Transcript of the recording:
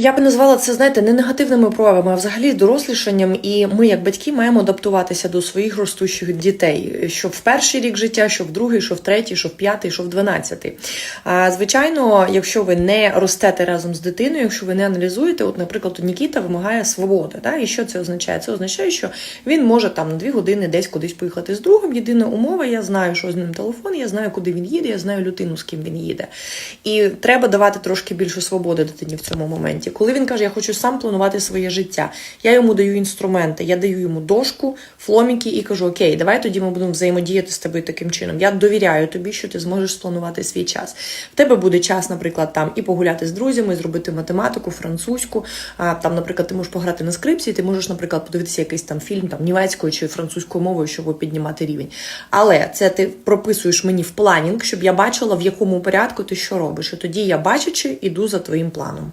Я би назвала це, знаєте, не негативними проявами, а взагалі дорослішанням. І ми, як батьки, маємо адаптуватися до своїх ростучих дітей, що в перший рік життя, що в другий, що в третій, що в п'ятий, що в дванадцятий. А звичайно, якщо ви не ростете разом з дитиною, якщо ви не аналізуєте, от, наприклад, Нікіта вимагає свободи. Да? І що це означає? Це означає, що він може там на дві години десь кудись поїхати з другом. Єдина умова, я знаю, що з ним телефон, я знаю, куди він їде, я знаю людину, з ким він їде. І треба давати трошки більше свободи дитині в цьому моменті. Коли він каже, я хочу сам планувати своє життя, я йому даю інструменти, я даю йому дошку, фломіки і кажу: Окей, давай тоді ми будемо взаємодіяти з тобою таким чином. Я довіряю тобі, що ти зможеш спланувати свій час. В тебе буде час, наприклад, там і погуляти з друзями, і зробити математику, французьку. Там, наприклад, ти можеш пограти на скрипці, ти можеш, наприклад, подивитися якийсь там фільм там німецькою чи французькою мовою, щоб піднімати рівень. Але це ти прописуєш мені в планінг, щоб я бачила, в якому порядку ти що робиш. І тоді я бачачи, іду за твоїм планом.